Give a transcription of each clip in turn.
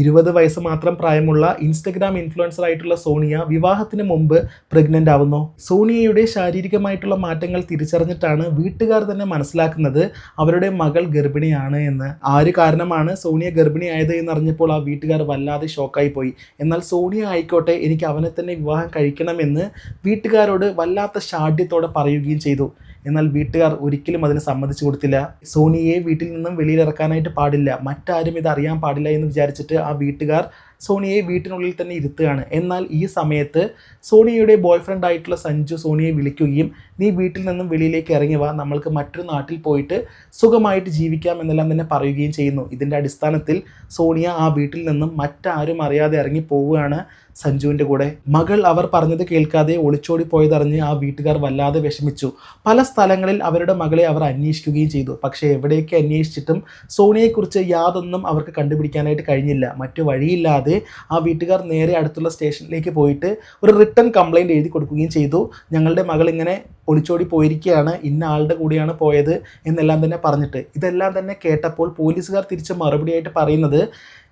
ഇരുപത് വയസ്സ് മാത്രം പ്രായമുള്ള ഇൻസ്റ്റഗ്രാം ഇൻഫ്ലുവൻസർ ആയിട്ടുള്ള സോണിയ വിവാഹത്തിന് മുമ്പ് പ്രഗ്നന്റ് ആവുന്നു. സോണിയയുടെ ശാരീരികമായിട്ടുള്ള മാറ്റങ്ങൾ തിരിച്ചറിഞ്ഞിട്ടാണ് വീട്ടുകാർ തന്നെ മനസ്സിലാക്കുന്നത് അവരുടെ മകൾ ഗർഭിണിയാണ് എന്ന്. ആര് കാരണമാണ് സോണിയ ഗർഭിണിയായത് എന്നറിഞ്ഞപ്പോൾ ആ വീട്ടുകാർ വല്ലാതെ ഷോക്കായി പോയി. എന്നാൽ സോണിയ ആയിക്കോട്ടെ എനിക്ക് അവനെ തന്നെ വിവാഹം കഴിക്കണമെന്ന് വീട്ടുകാരോട് വല്ലാത്ത ഷാഠ്യത്തോടെ പറയുകയും ചെയ്തു. എന്നാൽ വീട്ടുകാർ ഒരിക്കലും അതിന് സമ്മതിച്ചു കൊടുത്തില്ല. സോണിയെ വീട്ടിൽ നിന്നും വെളിയിലിറക്കാനായിട്ട് പാടില്ല. മറ്റാരും ഇത് അറിയാൻ പാടില്ല എന്ന് വിചാരിച്ചിട്ട് ആ വീട്ടുകാർ സോണിയെ വീട്ടിനുള്ളിൽ തന്നെ ഇരുത്തുകയാണ്. എന്നാൽ ഈ സമയത്ത് സോണിയയുടെ ബോയ്ഫ്രണ്ട് ആയിട്ടുള്ള സഞ്ജു സോണിയെ വിളിക്കുകയും നീ വീട്ടിൽ നിന്നും വെളിയിലേക്ക് ഇറങ്ങി വാ നമ്മൾക്ക് മറ്റൊരു നാട്ടിൽ പോയിട്ട് സുഖമായിട്ട് ജീവിക്കാം എന്നെല്ലാം തന്നെ പറയുകയും ചെയ്യുന്നു. ഇതിന്റെ അടിസ്ഥാനത്തിൽ സോണിയ ആ വീട്ടിൽ നിന്നും മറ്റാരും അറിയാതെ ഇറങ്ങി പോവുകയാണ് സഞ്ജുവിന്റെ കൂടെ. മകൾ അവർ പറഞ്ഞത് കേൾക്കാതെ ഒളിച്ചോടി പോയതറിഞ്ഞ് ആ വീട്ടുകാർ വല്ലാതെ വിഷമിച്ചു. പല സ്ഥലങ്ങളിൽ അവരുടെ മകളെ അവർ അന്വേഷിക്കുകയും ചെയ്തു. പക്ഷേ എവിടെയൊക്കെ അന്വേഷിച്ചിട്ടും സോണിയെക്കുറിച്ച് യാതൊന്നും അവർക്ക് കണ്ടുപിടിക്കാനായിട്ട് കഴിഞ്ഞില്ല. മറ്റു വഴിയില്ലാതെ ആ വീട്ടുകാർ നേരെ അടുത്തുള്ള സ്റ്റേഷനിലേക്ക് പോയിട്ട് ഒരു റിട്ടേൺ കംപ്ലയിന്റ് എഴുതി കൊടുക്കുകയും ചെയ്തു. ഞങ്ങളുടെ മകൾ ഇങ്ങനെ ഒളിച്ചോടി പോയിരിക്കുകയാണ്. ഇന്ന ആളുടെ കൂടെയാണ് പോയത് എന്നെല്ലാം തന്നെ പറഞ്ഞിട്ട്. ഇതെല്ലാം തന്നെ കേട്ടപ്പോൾ പോലീസുകാർ തിരിച്ച് മറുപടിയായിട്ട് പറയുന്നത്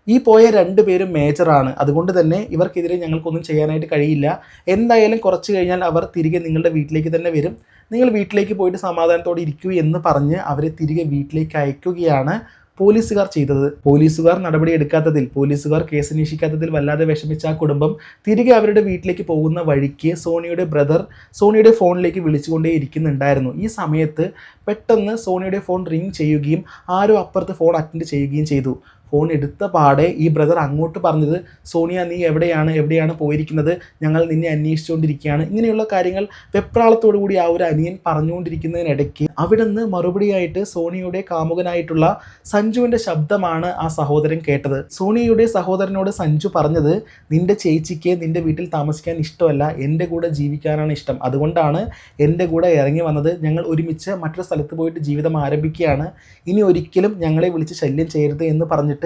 ഈ പോയ രണ്ട് പേരും മേജറാണ് അതുകൊണ്ട് തന്നെ ഇവർക്കെതിരെ ഞങ്ങൾക്കൊന്നും ചെയ്യാനായിട്ട് കഴിയില്ല. എന്തായാലും കുറച്ച് കഴിഞ്ഞാൽ അവർ തിരികെ നിങ്ങളുടെ വീട്ടിലേക്ക് തന്നെ വരും. നിങ്ങൾ വീട്ടിലേക്ക് പോയിട്ട് സമാധാനത്തോടെ ഇരിക്കൂ എന്ന് പറഞ്ഞ് അവരെ തിരികെ വീട്ടിലേക്ക് അയക്കുകയാണ് പോലീസുകാർ ചെയ്തത്. പോലീസുകാർ നടപടി എടുക്കാത്തതിൽ പോലീസുകാർ കേസ് അന്വേഷിക്കാത്തതിൽ വല്ലാതെ വിഷമിച്ച ആ കുടുംബം തിരികെ അവരുടെ വീട്ടിലേക്ക് പോകുന്ന വഴിക്ക് സോണിയുടെ ബ്രദർ സോണിയുടെ ഫോണിലേക്ക് വിളിച്ചുകൊണ്ടേ ഇരിക്കുന്നുണ്ടായിരുന്നു. ഈ സമയത്ത് പെട്ടെന്ന് സോണിയുടെ ഫോൺ റിംഗ് ചെയ്യുകയും ആരോ അപ്പുറത്ത് ഫോൺ അറ്റൻഡ് ചെയ്യുകയും ചെയ്തു. ഫോൺ എടുത്ത പാടെ ഈ ബ്രദർ അങ്ങോട്ട് പറഞ്ഞത് സോണിയ നീ എവിടെയാണ്? എവിടെയാണ് പോയിരിക്കുന്നത്? ഞങ്ങൾ നിന്നെ അന്വേഷിച്ചുകൊണ്ടിരിക്കുകയാണ് ഇങ്ങനെയുള്ള കാര്യങ്ങൾ വെപ്രാളത്തോടു കൂടി ആ ഒരു അനിയൻ പറഞ്ഞുകൊണ്ടിരിക്കുന്നതിനിടയ്ക്ക് അവിടെ നിന്ന് മറുപടിയായിട്ട് സോണിയുടെ കാമുകനായിട്ടുള്ള സഞ്ജുവിന്റെ ശബ്ദമാണ് ആ സഹോദരൻ കേട്ടത്. സോണിയയുടെ സഹോദരനോട് സഞ്ജു പറഞ്ഞത് നിന്റെ ചേച്ചിക്ക് നിന്റെ വീട്ടിൽ താമസിക്കാൻ ഇഷ്ടമല്ല. എന്റെ കൂടെ ജീവിക്കാനാണ് ഇഷ്ടം. അതുകൊണ്ടാണ് എന്റെ കൂടെ ഇറങ്ങി വന്നത്. ഞങ്ങൾ ഒരുമിച്ച് മറ്റൊരു സ്ഥലത്ത് പോയിട്ട് ജീവിതം ആരംഭിക്കുകയാണ്. ഇനി ഒരിക്കലും ഞങ്ങളെ വിളിച്ച് ശല്യം ചെയ്യരുത് എന്ന് പറഞ്ഞിട്ട്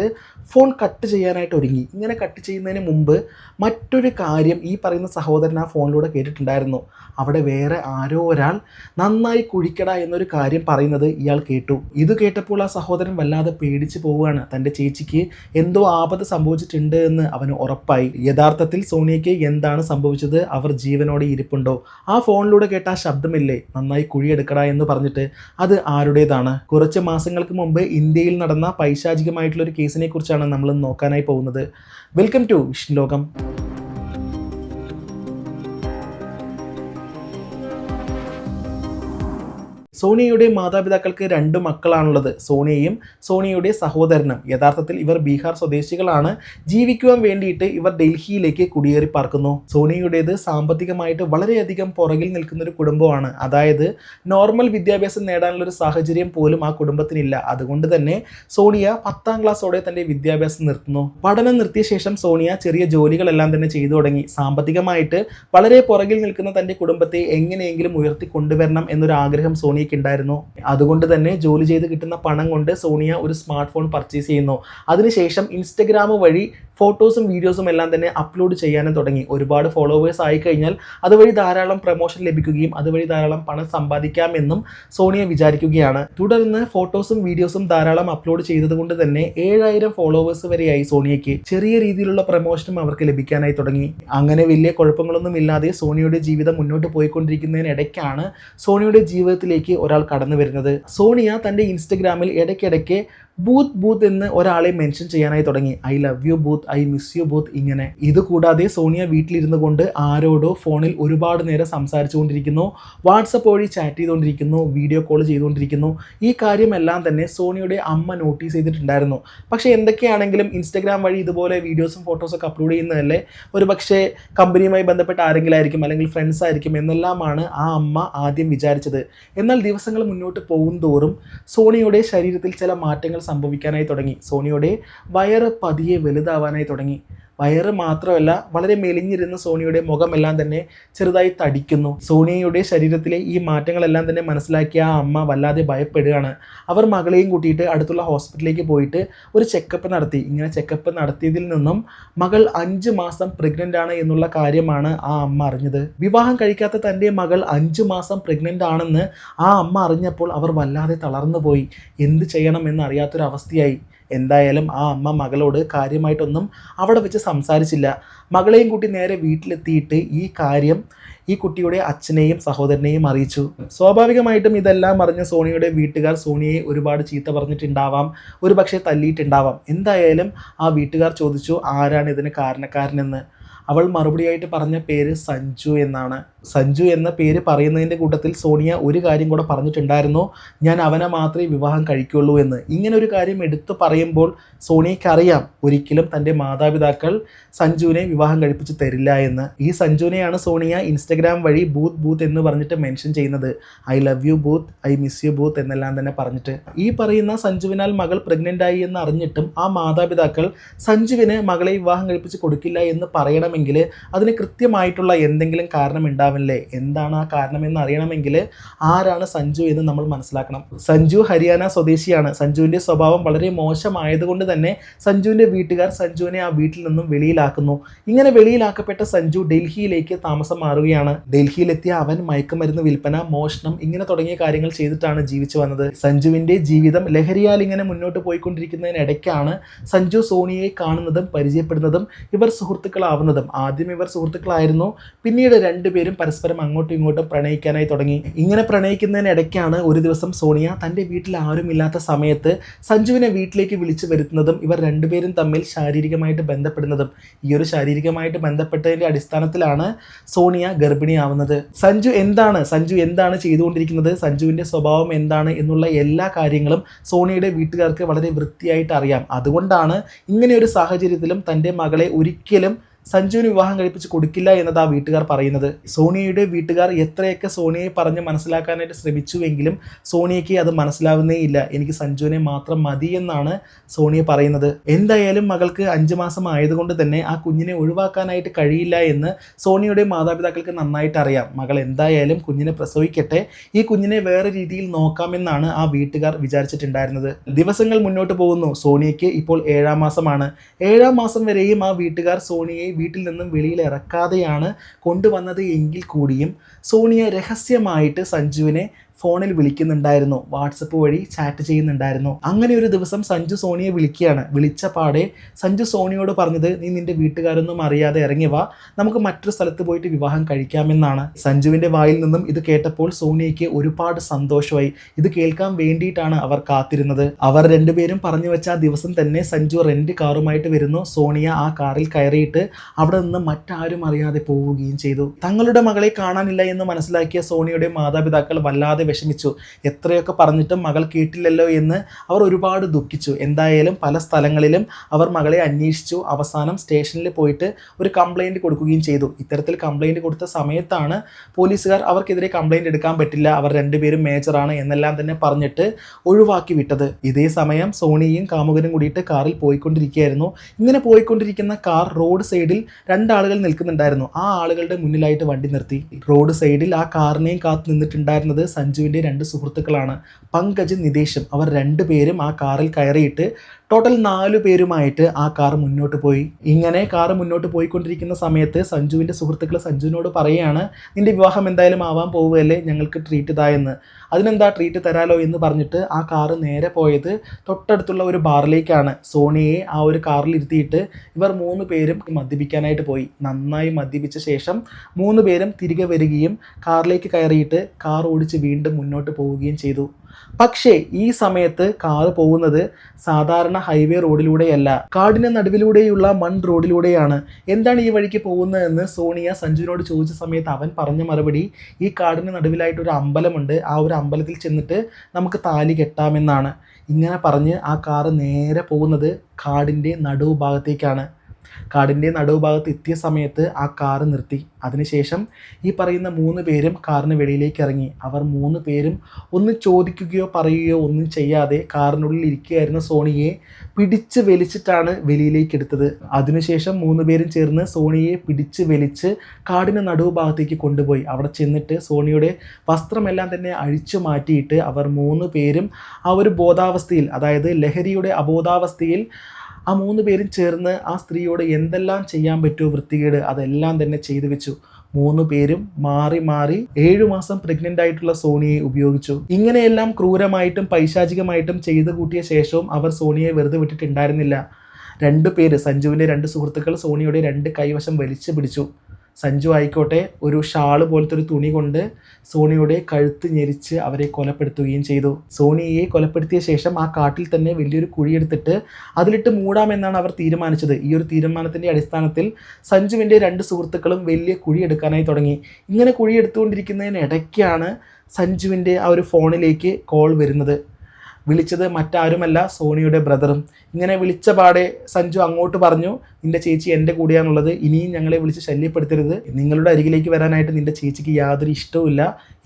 ഫോൺ കട്ട് ചെയ്യാനായിട്ട് ഒരുങ്ങി. ഇങ്ങനെ കട്ട് ചെയ്യുന്നതിന് മുമ്പ് മറ്റൊരു കാര്യം ഈ പറയുന്ന സഹോദരൻ ആ ഫോണിലൂടെ കേട്ടിട്ടുണ്ടായിരുന്നു. അവിടെ വേറെ ആരോ ഒരാൾ നന്നായി കുഴിക്കട എന്നൊരു കാര്യം പറയുന്നത് ഇയാൾ കേട്ടു. ഇത് കേട്ടപ്പോൾ ആ സഹോദരൻ വല്ലാതെ പേടിച്ചു പോവുകയാണ്. തന്റെ ചേച്ചിക്ക് എന്തോ ആപത്ത് സംഭവിച്ചിട്ടുണ്ട് എന്ന് അവന് ഉറപ്പായി. യഥാർത്ഥത്തിൽ സോണിയയ്ക്ക് എന്താണ് സംഭവിച്ചത്? അവർ ജീവനോടെ ഇരിപ്പുണ്ടോ? ആ ഫോണിലൂടെ കേട്ട ആ ശബ്ദമില്ലേ? നന്നായി കുഴിയെടുക്കട എന്ന് പറഞ്ഞിട്ട് അത് ആരുടേതാണ്? കുറച്ച് മാസങ്ങൾക്ക് മുമ്പ് ഇന്ത്യയിൽ നടന്ന പൈശാചികമായിട്ടുള്ള ഒരു കേസിനെ കുറിച്ചാണ് നമ്മൾ നോക്കാനായി പോകുന്നത്. വെൽക്കം ടു വിഷ്ണു ലോകം സോണിയയുടെ മാതാപിതാക്കൾക്ക് രണ്ട് മക്കളാണുള്ളത്. സോണിയയും സോണിയയുടെ സഹോദരനും. യഥാർത്ഥത്തിൽ ഇവർ ബീഹാർ സ്വദേശികളാണ്. ജീവിക്കുവാൻ വേണ്ടിയിട്ട് ഇവർ ഡൽഹിയിലേക്ക് കുടിയേറി പാർക്കുന്നു. സോണിയയുടേത് സാമ്പത്തികമായിട്ട് വളരെയധികം പുറകിൽ നിൽക്കുന്ന ഒരു കുടുംബമാണ്. അതായത് നോർമൽ വിദ്യാഭ്യാസം നേടാനുള്ള ഒരു സാഹചര്യം പോലും ആ കുടുംബത്തിനില്ല. അതുകൊണ്ട് തന്നെ സോണിയ പത്താം ക്ലാസ്സോടെ തന്റെ വിദ്യാഭ്യാസം നിർത്തുന്നു. പഠനം നിർത്തിയ ശേഷം സോണിയ ചെറിയ ജോലികളെല്ലാം തന്നെ ചെയ്തു തുടങ്ങി. സാമ്പത്തികമായിട്ട് വളരെ പുറകിൽ നിൽക്കുന്ന തന്റെ കുടുംബത്തെ എങ്ങനെയെങ്കിലും ഉയർത്തി കൊണ്ടുവരണം എന്നൊരു ആഗ്രഹം സോണിയയ്ക്ക് ഉണ്ടായിരുന്നു. അതുകൊണ്ട് തന്നെ ജോലി ചെയ്ത് കിട്ടുന്ന പണം കൊണ്ട് സോണിയ ഒരു സ്മാർട്ട് ഫോൺ പർച്ചേസ് ചെയ്യുന്നു. അതിനുശേഷം ഇൻസ്റ്റഗ്രാം വഴി ഫോട്ടോസും വീഡിയോസും എല്ലാം തന്നെ അപ്ലോഡ് ചെയ്യാനും തുടങ്ങി. ഒരുപാട് ഫോളോവേഴ്സ് ആയി കഴിഞ്ഞാൽ അതുവഴി ധാരാളം പ്രൊമോഷൻ ലഭിക്കുകയും അതുവഴി ധാരാളം പണം സമ്പാദിക്കാമെന്നും സോണിയ വിചാരിക്കുകയാണ്. തുടർന്ന് ഫോട്ടോസും വീഡിയോസും ധാരാളം അപ്ലോഡ് ചെയ്തതുകൊണ്ട് തന്നെ ഏഴായിരം ഫോളോവേഴ്സ് വരെയായി സോണിയയ്ക്ക്. ചെറിയ രീതിയിലുള്ള പ്രൊമോഷനും അവർക്ക് ലഭിക്കാനായി തുടങ്ങി. അങ്ങനെ വലിയ കുഴപ്പങ്ങളൊന്നും ഇല്ലാതെ സോണിയുടെ ജീവിതം മുന്നോട്ട് പോയിക്കൊണ്ടിരിക്കുന്നതിനിടയ്ക്കാണ് സോണിയുടെ ജീവിതത്തിലേക്ക് ഒരാൾ കടന്നു വരുന്നത് സോണിയ തന്റെ ഇൻസ്റ്റഗ്രാമിൽ ഇടയ്ക്കിടയ്ക്ക് ബൂത്ത് ബൂത്ത് എന്ന് ഒരാളെ മെൻഷൻ ചെയ്യാനായി തുടങ്ങി. I love you booth. I miss you booth. ഇങ്ങനെ. ഇത് കൂടാതെ സോണിയ വീട്ടിലിരുന്നു കൊണ്ട് ആരോടോ ഫോണിൽ ഒരുപാട് നേരം സംസാരിച്ചുകൊണ്ടിരിക്കുന്നു. വാട്സപ്പ് വഴി ചാറ്റ് ചെയ്തുകൊണ്ടിരിക്കുന്നു. വീഡിയോ കോൾ ചെയ്തുകൊണ്ടിരിക്കുന്നു. ഈ കാര്യമെല്ലാം തന്നെ സോണിയുടെ അമ്മ നോട്ടീസ് ചെയ്തിട്ടുണ്ടായിരുന്നു. പക്ഷേ എന്തൊക്കെയാണെങ്കിലും ഇൻസ്റ്റാഗ്രാം വഴി ഇതുപോലെ വീഡിയോസും ഫോട്ടോസൊക്കെ അപ്ലോഡ് ചെയ്യുന്നതല്ലേ? ഒരു പക്ഷേ കമ്പനിയുമായി ബന്ധപ്പെട്ട ആരെങ്കിലും ആയിരിക്കും അല്ലെങ്കിൽ ഫ്രണ്ട്സ് ആയിരിക്കും എന്നെല്ലാമാണ് ആ അമ്മ ആദ്യം വിചാരിച്ചത്. എന്നാൽ ദിവസങ്ങൾ മുന്നോട്ട് പോകും തോറും സോണിയുടെ ശരീരത്തിൽ ചില മാറ്റങ്ങൾ സംഭവിക്കാനായി തുടങ്ങി. സോണിയുടെ വയറ് പതിയെ വലുതാവാനായി തുടങ്ങി. വയറ് മാത്രമല്ല വളരെ മെലിഞ്ഞിരുന്ന സോണിയുടെ മുഖമെല്ലാം തന്നെ ചെറുതായി തടിക്കുന്നു. സോണിയയുടെ ശരീരത്തിലെ ഈ മാറ്റങ്ങളെല്ലാം തന്നെ മനസ്സിലാക്കിയ ആ അമ്മ വല്ലാതെ ഭയപ്പെടുകയാണ്. അവർ മകളെയും കൂട്ടിയിട്ട് അടുത്തുള്ള ഹോസ്പിറ്റലിലേക്ക് പോയിട്ട് ഒരു ചെക്കപ്പ് നടത്തി. ഇങ്ങനെ ചെക്കപ്പ് നടത്തിയതിൽ നിന്നും മകൾ അഞ്ച് മാസം പ്രഗ്നന്റ് ആണ് എന്നുള്ള കാര്യമാണ് ആ അമ്മ അറിഞ്ഞത്. വിവാഹം കഴിക്കാത്ത തന്റെ മകൾ അഞ്ച് മാസം പ്രഗ്നന്റ് ആണെന്ന് ആ അമ്മ അറിഞ്ഞപ്പോൾ അവർ വല്ലാതെ തളർന്നു പോയി എന്ത് ചെയ്യണം എന്നറിയാത്തൊരവസ്ഥയായി എന്തായാലും ആ അമ്മ മകളോട് കാര്യമായിട്ടൊന്നും അവിടെ വെച്ച് സംസാരിച്ചില്ല. മകളെയും കുട്ടി നേരെ വീട്ടിലെത്തിയിട്ട് ഈ കാര്യം ഈ കുട്ടിയുടെ അച്ഛനെയും സഹോദരനെയും അറിയിച്ചു. സ്വാഭാവികമായിട്ടും ഇതെല്ലാം അറിഞ്ഞ സോണിയുടെ വീട്ടുകാർ സോണിയെ ഒരുപാട് ചീത്ത പറഞ്ഞിട്ടുണ്ടാവാം ഒരു പക്ഷേ തല്ലിയിട്ടുണ്ടാവാം. എന്തായാലും ആ വീട്ടുകാർ ചോദിച്ചു ആരാണ് ഇതിന് കാരണക്കാരനെന്ന്? അവൾ മറുപടിയായിട്ട് പറഞ്ഞ പേര് സഞ്ജു എന്നാണ്. സഞ്ജു എന്ന പേര് പറയുന്നതിന്റെ കൂട്ടത്തിൽ സോണിയ ഒരു കാര്യം കൂടെ പറഞ്ഞിട്ടുണ്ടായിരുന്നു. ഞാൻ അവനെ മാത്രമേ വിവാഹം കഴിക്കുള്ളൂ എന്ന്. ഇങ്ങനെ ഒരു കാര്യം എടുത്തു പറയുമ്പോൾ സോണിയയ്ക്ക് അറിയാം ഒരിക്കലും തന്റെ മാതാപിതാക്കൾ സഞ്ജുവിനെ വിവാഹം കഴിപ്പിച്ച് തരില്ല എന്ന്. ഈ സഞ്ജുവിനെയാണ് സോണിയ ഇൻസ്റ്റഗ്രാം വഴി ബൂത്ത് ബൂത്ത് എന്ന് പറഞ്ഞിട്ട് മെൻഷൻ ചെയ്യുന്നത്. I love you booth I miss you booth എന്നെല്ലാം തന്നെ പറഞ്ഞിട്ട്. ഈ പറയുന്ന സഞ്ജുവിനാൽ മകൾ പ്രഗ്നന്റ് ആയി എന്ന് അറിഞ്ഞിട്ടും ആ മാതാപിതാക്കൾ സഞ്ജുവിന് മകളെ വിവാഹം കഴിപ്പിച്ച് കൊടുക്കില്ല എന്ന് പറയണമെങ്കിൽ അതിന് കൃത്യമായിട്ടുള്ള എന്തെങ്കിലും കാരണം ഉണ്ടാവില്ലേ എന്താണ് ആ കാരണമെന്ന് അറിയണമെങ്കിൽ ആരാണ് സഞ്ജു എന്ന് നമ്മൾ മനസ്സിലാക്കണം. സഞ്ജു ഹരിയാന സ്വദേശിയാണ്. സഞ്ജുവിന്റെ സ്വഭാവം വളരെ മോശമായതുകൊണ്ട് തന്നെ സഞ്ജുവിന്റെ വീട്ടുകാർ സഞ്ജുവിനെ ആ വീട്ടിൽ നിന്നും വെളിയിലാക്കുന്നു. ഇങ്ങനെ വെളിയിലാക്കപ്പെട്ട സഞ്ജു ഡൽഹിയിലേക്ക് താമസം മാറുകയാണ്. ഡൽഹിയിലെത്തിയ അവൻ മയക്കുമരുന്ന് വിൽപ്പന മോഷണം ഇങ്ങനെ തുടങ്ങിയ കാര്യങ്ങൾ ചെയ്തിട്ടാണ് ജീവിച്ചു വന്നത്. സഞ്ജുവിന്റെ ജീവിതം ലഹരിയാൽ ഇങ്ങനെ മുന്നോട്ട് പോയിക്കൊണ്ടിരിക്കുന്നതിനിടയ്ക്കാണ് സഞ്ജു സോണിയെ കാണുന്നതും പരിചയപ്പെടുന്നതും ഇവർ സുഹൃത്തുക്കളാവുന്നതും. ആദ്യം ഇവർ സുഹൃത്തുക്കളായിരുന്നു. പിന്നീട് രണ്ടുപേരും പരസ്പരം അങ്ങോട്ടും ഇങ്ങോട്ടും പ്രണയിക്കാനായി തുടങ്ങി. ഇങ്ങനെ പ്രണയിക്കുന്നതിനിടയ്ക്കാണ് ഒരു ദിവസം സോണിയ തന്റെ വീട്ടിൽ ആരുമില്ലാത്ത സമയത്ത് സഞ്ജുവിനെ വീട്ടിലേക്ക് വിളിച്ചു വരുത്തുന്നതും ഇവർ രണ്ടുപേരും തമ്മിൽ ശാരീരികമായിട്ട് ബന്ധപ്പെടുന്നതും ഈ ഒരു ശാരീരികമായിട്ട് ബന്ധപ്പെട്ടതിന്റെ അടിസ്ഥാനത്തിലാണ് സോണിയ ഗർഭിണിയാവുന്നത്. സഞ്ജു എന്താണ്? സഞ്ജു എന്താണ് ചെയ്തുകൊണ്ടിരിക്കുന്നത്? സഞ്ജുവിന്റെ സ്വഭാവം എന്താണ്? എന്നുള്ള എല്ലാ കാര്യങ്ങളും സോണിയയുടെ വീട്ടുകാർക്ക് വളരെ വൃത്തിയായിട്ട് അറിയാം. അതുകൊണ്ടാണ് ഇങ്ങനെ ഒരു സാഹചര്യത്തിലും തന്റെ മകളെ ഒരിക്കലും സഞ്ജുവിന് വിവാഹം കഴിപ്പിച്ച് കൊടുക്കില്ല എന്നത് ആ വീട്ടുകാർ പറയുന്നത്. സോണിയയുടെ വീട്ടുകാർ എത്രയൊക്കെ സോണിയയെ പറഞ്ഞ് മനസ്സിലാക്കാനായിട്ട് ശ്രമിച്ചുവെങ്കിലും സോണിയയ്ക്ക് അത് മനസ്സിലാവുന്നേ ഇല്ല. എനിക്ക് സഞ്ജുവിനെ മാത്രം മതി എന്നാണ് സോണിയ പറയുന്നത്. എന്തായാലും മകൾക്ക് അഞ്ച് മാസം ആയതുകൊണ്ട് തന്നെ ആ കുഞ്ഞിനെ ഒഴിവാക്കാനായിട്ട് കഴിയില്ല എന്ന് സോണിയയുടെ മാതാപിതാക്കൾക്ക് നന്നായിട്ട് അറിയാം. മകൾ എന്തായാലും കുഞ്ഞിനെ പ്രസവിക്കട്ടെ. ഈ കുഞ്ഞിനെ വേറെ രീതിയിൽ നോക്കാമെന്നാണ് ആ വീട്ടുകാർ വിചാരിച്ചിട്ടുണ്ടായിരുന്നത്. ദിവസങ്ങൾ മുന്നോട്ട് പോകുന്നു. സോണിയയ്ക്ക് ഇപ്പോൾ ഏഴാം മാസമാണ്. ഏഴാം മാസം വരെയും ആ വീട്ടുകാർ സോണിയയെ വീട്ടിൽ നിന്നും വെളിയിൽ ഇറക്കാതെയാണ് കൊണ്ടുവന്നത് എങ്കിൽ കൂടിയും സോണിയ രഹസ്യമായിട്ട് സഞ്ജുവിനെ ഫോണിൽ വിളിക്കുന്നുണ്ടായിരുന്നു. വാട്സപ്പ് വഴി ചാറ്റ് ചെയ്യുന്നുണ്ടായിരുന്നു. അങ്ങനെ ഒരു ദിവസം സഞ്ജു സോണിയെ വിളിക്കുകയാണ്. വിളിച്ച പാടെ സഞ്ജു സോണിയോട് പറഞ്ഞത് നീ നിന്റെ വീട്ടുകാരൊന്നും അറിയാതെ ഇറങ്ങി വാ. നമുക്ക് മറ്റൊരു സ്ഥലത്ത് പോയിട്ട് വിവാഹം കഴിക്കാമെന്നാണ്. സഞ്ജുവിന്റെ വായിൽ നിന്നും ഇത് കേട്ടപ്പോൾ സോണിയയ്ക്ക് ഒരുപാട് സന്തോഷമായി. ഇത് കേൾക്കാൻ വേണ്ടിയിട്ടാണ് അവർ കാത്തിരുന്നത്. അവർ രണ്ടുപേരും പറഞ്ഞു വെച്ച ആ ദിവസം തന്നെ സഞ്ജു റെന്റ് കാറുമായിട്ട് വരുന്നു. സോണിയ ആ കാറിൽ കയറിയിട്ട് അവിടെ നിന്ന് മറ്റാരും അറിയാതെ പോവുകയും ചെയ്തു. തങ്ങളുടെ മകളെ കാണാനില്ല എന്ന് മനസ്സിലാക്കിയ സോണിയുടെ മാതാപിതാക്കൾ വല്ലാതെ വിഷമിച്ചു. എത്രയൊക്കെ പറഞ്ഞിട്ടും മകൾ കേട്ടില്ലല്ലോ എന്ന് അവർ ഒരുപാട് ദുഃഖിച്ചു. എന്തായാലും പല സ്ഥലങ്ങളിലും അവർ മകളെ അന്വേഷിച്ചു. അവസാനം സ്റ്റേഷനിൽ പോയിട്ട് ഒരു കംപ്ലൈന്റ് കൊടുക്കുകയും ചെയ്തു. ഇത്തരത്തിൽ കംപ്ലൈന്റ് കൊടുത്ത സമയത്താണ് പോലീസുകാർ അവർക്കെതിരെ കംപ്ലൈന്റ് എടുക്കാൻ പറ്റില്ല. അവർ രണ്ടുപേരും മേജറാണ് എന്നെല്ലാം തന്നെ പറഞ്ഞിട്ട് ഒഴിവാക്കി വിട്ടത്. ഇതേ സമയം സോണിയും കാമുകനും കൂടിയിട്ട് കാറിൽ പോയിക്കൊണ്ടിരിക്കുകയായിരുന്നു. ഇങ്ങനെ പോയിക്കൊണ്ടിരിക്കുന്ന കാർ റോഡ് സൈഡിൽ രണ്ടാളുകൾ നിൽക്കുന്നുണ്ടായിരുന്നു. ആ ആളുകളുടെ മുന്നിലായിട്ട് വണ്ടി നിർത്തി. റോഡ് സൈഡിൽ ആ കാറിനെയും കാത്തു നിന്നിട്ടുണ്ടായിരുന്നത് സഞ്ജുവിന്റെ രണ്ട് സുഹൃത്തുക്കളാണ്. പങ്കജ് നിതേഷും. അവർ രണ്ടുപേരും ആ കാറിൽ കയറിയിട്ട് ടോട്ടൽ നാലു പേരുമായിട്ട് ആ കാർ മുന്നോട്ട് പോയി. ഇങ്ങനെ കാർ മുന്നോട്ട് പോയിക്കൊണ്ടിരിക്കുന്ന സമയത്ത് സഞ്ജുവിന്റെ സുഹൃത്തുക്കൾ സഞ്ജുവിനോട് പറയുകയാണ് നിന്റെ വിവാഹം എന്തായാലും ആവാൻ പോവുകയല്ലേ? ഞങ്ങൾക്ക് ട്രീറ്റ് ഇതാ എന്ന്. അതിനെന്താ ട്രീറ്റ് തരാലോ എന്ന് പറഞ്ഞിട്ട് ആ കാറ് നേരെ പോയത് തൊട്ടടുത്തുള്ള ഒരു ബാറിലേക്കാണ്. സോണിയെ ആ ഒരു കാറിൽ ഇരുത്തിയിട്ട് ഇവർ മൂന്ന് പേരും മദ്യപിക്കാനായിട്ട് പോയി. നന്നായി മദ്യപിച്ച ശേഷം മൂന്ന് പേരും തിരികെ വരികയും കാറിലേക്ക് കയറിയിട്ട് കാർ ഓടിച്ച് വീണ്ടും മുന്നോട്ട് പോവുകയും ചെയ്തു. പക്ഷേ ഈ സമയത്ത് കാർ പോകുന്നത് സാധാരണ ഹൈവേ റോഡിലൂടെയല്ല. കാടിന് നടുവിലൂടെയുള്ള മൺ റോഡിലൂടെയാണ്. എന്താണ് ഈ വഴിക്ക് പോകുന്നതെന്ന് സോണിയ സഞ്ജുവിനോട് ചോദിച്ച സമയത്ത് അവൻ പറഞ്ഞ മറുപടി ഈ കാടിന് നടുവിലായിട്ട് ഒരു അമ്പലമുണ്ട്. ആ ഒരു അമ്പലത്തിൽ ചെന്നിട്ട് നമുക്ക് താലി കെട്ടാമെന്നാണ്. ഇങ്ങനെ പറഞ്ഞ് ആ കാറ് നേരെ പോകുന്നത് കാടിന്റെ നടുവ് ഭാഗത്തേക്കാണ് കാടിന്റെ നടുവുഭാഗത്ത് എത്തിയ സമയത്ത് ആ കാറ് നിർത്തി. അതിനുശേഷം ഈ പറയുന്ന മൂന്ന് പേരും കാറിന് വെളിയിലേക്ക് ഇറങ്ങി. അവർ മൂന്ന് പേരും ഒന്ന് ചോദിക്കുകയോ പറയുകയോ ഒന്നും ചെയ്യാതെ കാറിനുള്ളിൽ ഇരിക്കുകയായിരുന്ന സോണിയെ പിടിച്ച് വലിച്ചിട്ടാണ് വെളിയിലേക്ക് എടുത്തത്. അതിനുശേഷം മൂന്ന് പേരും ചേർന്ന് സോണിയെ പിടിച്ച് വലിച്ച് കാടിന് നടുവുഭാഗത്തേക്ക് കൊണ്ടുപോയി. അവിടെ ചെന്നിട്ട് സോണിയുടെ വസ്ത്രമെല്ലാം തന്നെ അഴിച്ചു മാറ്റിയിട്ട് അവർ മൂന്ന് പേരും ആ ഒരു ബോധാവസ്ഥയിൽ അതായത് ലഹരിയുടെ അബോധാവസ്ഥയിൽ ആ മൂന്ന് പേരും ചേർന്ന് ആ സ്ത്രീയോട് എന്തെല്ലാം ചെയ്യാൻ പറ്റുമോ വൃത്തികേട് അതെല്ലാം തന്നെ ചെയ്തു വെച്ചു. മൂന്ന് പേരും മാറി മാറി ഏഴു മാസം പ്രഗ്നന്റ് ആയിട്ടുള്ള സോണിയെ ഉപയോഗിച്ചു. ഇങ്ങനെയെല്ലാം ക്രൂരമായിട്ടും പൈശാചികമായിട്ടും ചെയ്തു കൂട്ടിയ ശേഷവും അവർ സോണിയെ വെറുതെ വിട്ടിട്ടുണ്ടായിരുന്നില്ല. രണ്ട് പേര് സഞ്ജുവിന്റെ രണ്ട് സുഹൃത്തുക്കൾ സോണിയുടെ രണ്ട് കൈവശം വലിച്ചു പിടിച്ചു. സഞ്ജു ആയിക്കോട്ടെ ഒരു ഷാൾ പോലത്തെ ഒരു തുണി കൊണ്ട് സോണിയുടെ കഴുത്ത് ഞെരിച്ച് അവരെ കൊലപ്പെടുത്തുകയും ചെയ്തു. സോണിയെ കൊലപ്പെടുത്തിയ ശേഷം ആ കാട്ടിൽ തന്നെ വലിയൊരു കുഴിയെടുത്തിട്ട് അതിലിട്ട് മൂടാമെന്നാണ് അവർ തീരുമാനിച്ചത്. ഈ ഒരു തീരുമാനത്തിന്റെ അടിസ്ഥാനത്തിൽ സഞ്ജുവിന്റെ രണ്ട് സുഹൃത്തുക്കളും വലിയ കുഴി എടുക്കാനായി തുടങ്ങി. ഇങ്ങനെ കുഴിയെടുത്തുകൊണ്ടിരിക്കുന്നതിനിടയ്ക്കാണ് സഞ്ജുവിന്റെ ആ ഒരു ഫോണിലേക്ക് കോൾ വരുന്നത്. വിളിച്ചത് മറ്റാരുമല്ല സോണിയുടെ ബ്രദറും. ഇങ്ങനെ വിളിച്ച പാടെ സഞ്ജു അങ്ങോട്ട് പറഞ്ഞു നിന്റെ ചേച്ചി എന്റെ കൂടെയാണുള്ളത് ഇനിയും ഞങ്ങളെ വിളിച്ച് ശല്യപ്പെടുത്തരുത്. നിങ്ങളുടെ അരികിലേക്ക് വരാനായിട്ട് നിന്റെ ചേച്ചിക്ക് യാതൊരു ഇഷ്ടവുമില്ല.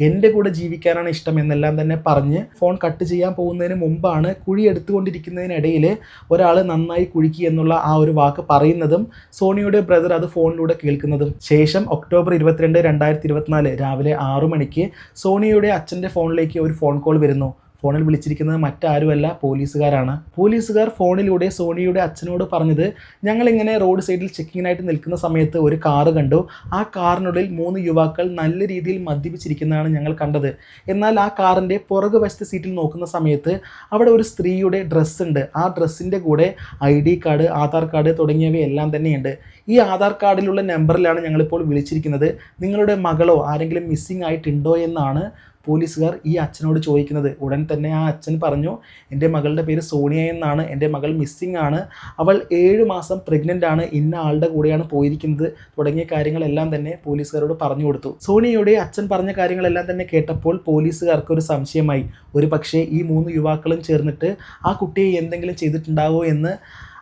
എന്റെ കൂടെ ജീവിക്കാനാണ് ഇഷ്ടം എന്നെല്ലാം തന്നെ പറഞ്ഞ് ഫോൺ കട്ട് ചെയ്യാൻ പോകുന്നതിന് മുമ്പാണ് കുഴി എടുത്തുകൊണ്ടിരിക്കുന്നതിനിടയിൽ ഒരാൾ നന്നായി കുഴിക്കി എന്നുള്ള ആ ഒരു വാക്ക് പറയുന്നതും സോണിയുടെ ബ്രദർ അത് ഫോണിലൂടെ കേൾക്കുന്നതും. ശേഷം ഒക്ടോബർ ഇരുപത്തിരണ്ട് രണ്ടായിരത്തി ഇരുപത്തിനാല് രാവിലെ ആറു മണിക്ക് സോണിയുടെ അച്ഛന്റെ ഫോണിലേക്ക് ഒരു ഫോൺ കോൾ വരുന്നു. ഫോണിൽ വിളിച്ചിരിക്കുന്നത് മറ്റാരുമല്ല പോലീസുകാരാണ്. പോലീസുകാർ ഫോണിലൂടെ സോണിയുടെ അച്ഛനോട് പറഞ്ഞത് ഞങ്ങളിങ്ങനെ റോഡ് സൈഡിൽ ചെക്കിങ്ങിനായിട്ട് നിൽക്കുന്ന സമയത്ത് ഒരു കാറ് കണ്ടു. ആ കാറിനുള്ളിൽ മൂന്ന് യുവാക്കൾ നല്ല രീതിയിൽ മദ്യപിച്ചിരിക്കുന്നതാണ് ഞങ്ങൾ കണ്ടത്. എന്നാൽ ആ കാറിന്റെ പുറകു വശത്തെ സീറ്റിൽ നോക്കുന്ന സമയത്ത് അവിടെ ഒരു സ്ത്രീയുടെ ഡ്രസ്സ് ഉണ്ട്. ആ ഡ്രസ്സിന്റെ കൂടെ I D card Aadhaar card തുടങ്ങിയവയെല്ലാം തന്നെയുണ്ട്. ഈ ആധാർ കാർഡിലുള്ള നമ്പറിലാണ് ഞങ്ങളിപ്പോൾ വിളിച്ചിരിക്കുന്നത്. നിങ്ങളുടെ മകളോ ആരെങ്കിലും മിസ്സിംഗ് ആയിട്ടുണ്ടോ എന്നാണ് പോലീസുകാർ ഈ അച്ഛനോട് ചോദിക്കുന്നത്. ഉടൻ തന്നെ ആ അച്ഛൻ പറഞ്ഞു എന്റെ മകളുടെ പേര് സോണിയ എന്നാണ്. എന്റെ മകൾ മിസ്സിംഗ് ആണ്. അവൾ ഏഴ് മാസം പ്രഗ്നന്റ് ആണ്. ഇന്ന ആളുടെ കൂടെയാണ് പോയിരിക്കുന്നത്. തുടങ്ങിയ കാര്യങ്ങളെല്ലാം തന്നെ പോലീസുകാരോട് പറഞ്ഞു കൊടുത്തു. സോണിയയുടെ അച്ഛൻ പറഞ്ഞ കാര്യങ്ങളെല്ലാം തന്നെ കേട്ടപ്പോൾ പോലീസുകാർക്ക് ഒരു സംശയമായി. ഒരു പക്ഷേ ഈ മൂന്ന് യുവാക്കളും ചേർന്നിട്ട് ആ കുട്ടിയെ എന്തെങ്കിലും ചെയ്തിട്ടുണ്ടാവോ എന്ന്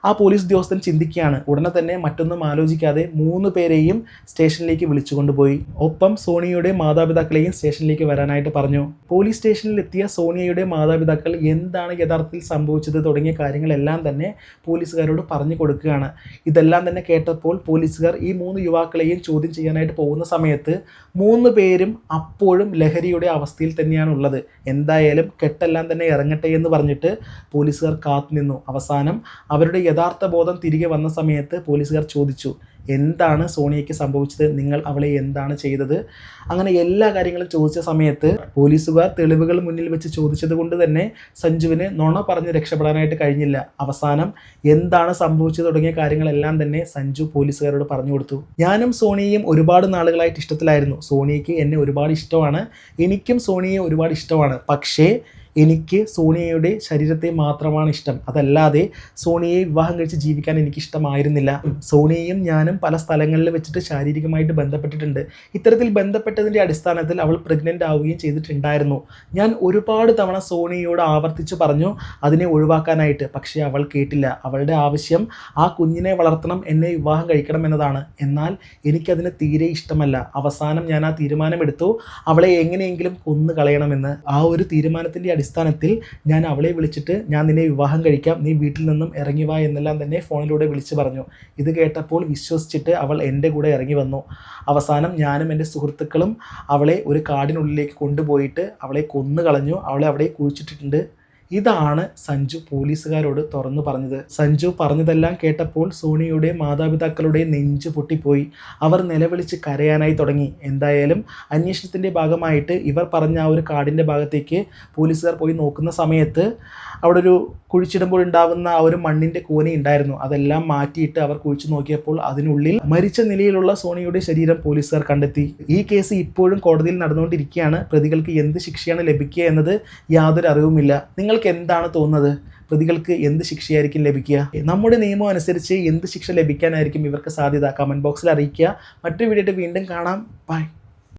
ആ പോലീസ് ഉദ്യോഗസ്ഥൻ ചിന്തിക്കുകയാണ്. ഉടനെ തന്നെ മറ്റൊന്നും ആലോചിക്കാതെ മൂന്ന് പേരെയും സ്റ്റേഷനിലേക്ക് വിളിച്ചുകൊണ്ടുപോയി ഒപ്പം സോണിയയുടെ മാതാപിതാക്കളെയും സ്റ്റേഷനിലേക്ക് വരാനായിട്ട് പറഞ്ഞു. പോലീസ് സ്റ്റേഷനിൽ എത്തിയ സോണിയയുടെ മാതാപിതാക്കൾ എന്താണ് യഥാർത്ഥത്തിൽ സംഭവിച്ചത് തുടങ്ങിയ കാര്യങ്ങളെല്ലാം തന്നെ പോലീസുകാരോട് പറഞ്ഞു കൊടുക്കുകയാണ്. ഇതെല്ലാം തന്നെ കേട്ടപ്പോൾ പോലീസുകാർ ഈ മൂന്ന് യുവാക്കളെയും ചോദ്യം ചെയ്യാനായിട്ട് പോകുന്ന സമയത്ത് മൂന്ന് പേരും അപ്പോഴും ലഹരിയുടെ അവസ്ഥയിൽ തന്നെയാണ് ഉള്ളത്. എന്തായാലും കെട്ടെല്ലാം തന്നെ ഇറങ്ങട്ടെ എന്ന് പറഞ്ഞിട്ട് പോലീസുകാർ കാത്തുനിന്നു. അവസാനം അവരുടെ യഥാർത്ഥ ബോധം തിരികെ വന്ന സമയത്ത് പോലീസുകാർ ചോദിച്ചു എന്താണ് സോണിയയ്ക്ക് സംഭവിച്ചത്? നിങ്ങൾ അവളെ എന്താണ് ചെയ്തത്? അങ്ങനെ എല്ലാ കാര്യങ്ങളും ചോദിച്ച സമയത്ത് പോലീസുകാർ തെളിവുകൾ മുന്നിൽ വെച്ച് ചോദിച്ചത് കൊണ്ട് തന്നെ സഞ്ജുവിന് നുണ പറഞ്ഞ് രക്ഷപ്പെടാനായിട്ട് കഴിഞ്ഞില്ല. അവസാനം എന്താണ് സംഭവിച്ചത് തുടങ്ങിയ കാര്യങ്ങളെല്ലാം തന്നെ സഞ്ജു പോലീസുകാരോട് പറഞ്ഞു കൊടുത്തു. ഞാനും സോണിയയും ഒരുപാട് നാളുകളായിട്ട് ഇഷ്ടത്തിലായിരുന്നു. സോണിയയ്ക്ക് എന്നെ ഒരുപാട് ഇഷ്ടമാണ്. എനിക്കും സോണിയെ ഒരുപാട് ഇഷ്ടമാണ്. പക്ഷേ എനിക്ക് സോണിയയുടെ ശരീരത്തെ മാത്രമാണ് ഇഷ്ടം. അതല്ലാതെ സോണിയയെ വിവാഹം കഴിച്ച് ജീവിക്കാൻ എനിക്ക് ഇഷ്ടമായിരുന്നില്ല സോണിയയും ഞാനും പല സ്ഥലങ്ങളിൽ വെച്ചിട്ട് ശാരീരികമായിട്ട് ബന്ധപ്പെട്ടിട്ടുണ്ട്. ഇത്തരത്തിൽ ബന്ധപ്പെട്ടതിന്റെ അടിസ്ഥാനത്തിൽ അവൾ പ്രഗ്നന്റ് ആവുകയും ചെയ്തിട്ടുണ്ടായിരുന്നു. ഞാൻ ഒരുപാട് തവണ സോണിയയോട് ആവർത്തിച്ച് പറഞ്ഞു അതിനെ ഒഴിവാക്കാനായിട്ട്. പക്ഷേ അവൾ കേട്ടില്ല. അവളുടെ ആവശ്യം ആ കുഞ്ഞിനെ വളർത്തണം എന്നെ വിവാഹം കഴിക്കണം എന്നതാണ്. എന്നാൽ എനിക്കതിന് തീരെ ഇഷ്ടമല്ല. അവസാനം ഞാൻ ആ തീരുമാനമെടുത്തു. അവളെ എങ്ങനെയെങ്കിലും കൊന്നു കളയണമെന്ന് ആ ഒരു തീരുമാനത്തിന്റെ അടിസ്ഥാനത്തിൽ ഞാൻ അവളെ വിളിച്ചിട്ട് ഞാൻ നിന്നെ വിവാഹം കഴിക്കാം നീ വീട്ടിൽ നിന്നും ഇറങ്ങി വാ എന്നെല്ലാം തന്നെ ഫോണിലൂടെ വിളിച്ചു പറഞ്ഞു. ഇത് കേട്ടപ്പോൾ വിശ്വസിച്ചിട്ട് അവൾ എന്റെ കൂടെ ഇറങ്ങി വന്നു. അവസാനം ഞാനും എന്റെ സുഹൃത്തുക്കളും അവളെ ഒരു കാടിനുള്ളിലേക്ക് കൊണ്ടുപോയിട്ട് അവളെ കൊന്നു കളഞ്ഞു അവളെ അവിടെ കുഴിച്ചിട്ടിട്ടുണ്ട്. ഇതാണ് സഞ്ജു പോലീസുകാരോട് തുറന്നു പറഞ്ഞത്. സഞ്ജു പറഞ്ഞതെല്ലാം കേട്ടപ്പോൾ സോണിയുടെ മാതാപിതാക്കളുടെ നെഞ്ചു പൊട്ടിപ്പോയി. അവർ നിലവിളിച്ച് കരയാനായി തുടങ്ങി. എന്തായാലും അന്വേഷണത്തിന്റെ ഭാഗമായിട്ട് ഇവർ പറഞ്ഞ ആ ഒരു കാടിന്റെ ഭാഗത്തേക്ക് പോലീസുകാർ പോയി നോക്കുന്ന സമയത്ത് അവിടെ ഒരു കുഴിച്ചിടുമ്പോൾ ഉണ്ടാകുന്ന ആ ഒരു മണ്ണിന്റെ കൂന ഉണ്ടായിരുന്നു. അതെല്ലാം മാറ്റിയിട്ട് അവർ കുഴിച്ചു നോക്കിയപ്പോൾ അതിനുള്ളിൽ മരിച്ച നിലയിലുള്ള സോണിയുടെ ശരീരം പോലീസുകാർ കണ്ടെത്തി. ഈ കേസ് ഇപ്പോഴും കോടതിയിൽ നടന്നുകൊണ്ടിരിക്കുകയാണ്. പ്രതികൾക്ക് എന്ത് ശിക്ഷയാണ് ലഭിക്കുക എന്നത് യാതൊരു അറിവുമില്ല. നിങ്ങൾക്ക് എന്താണ് തോന്നുന്നത്? പ്രതികൾക്ക് എന്ത് ശിക്ഷയായിരിക്കും ലഭിക്കുക? നമ്മുടെ നിയമം അനുസരിച്ച് എന്ത് ശിക്ഷ ലഭിക്കാനായിരിക്കും ഇവർക്ക് സാധ്യത? കമന്റ് ബോക്സിൽ അറിയിക്കുക. മറ്റൊരു വീഡിയോ വീണ്ടും കാണാം. ബൈ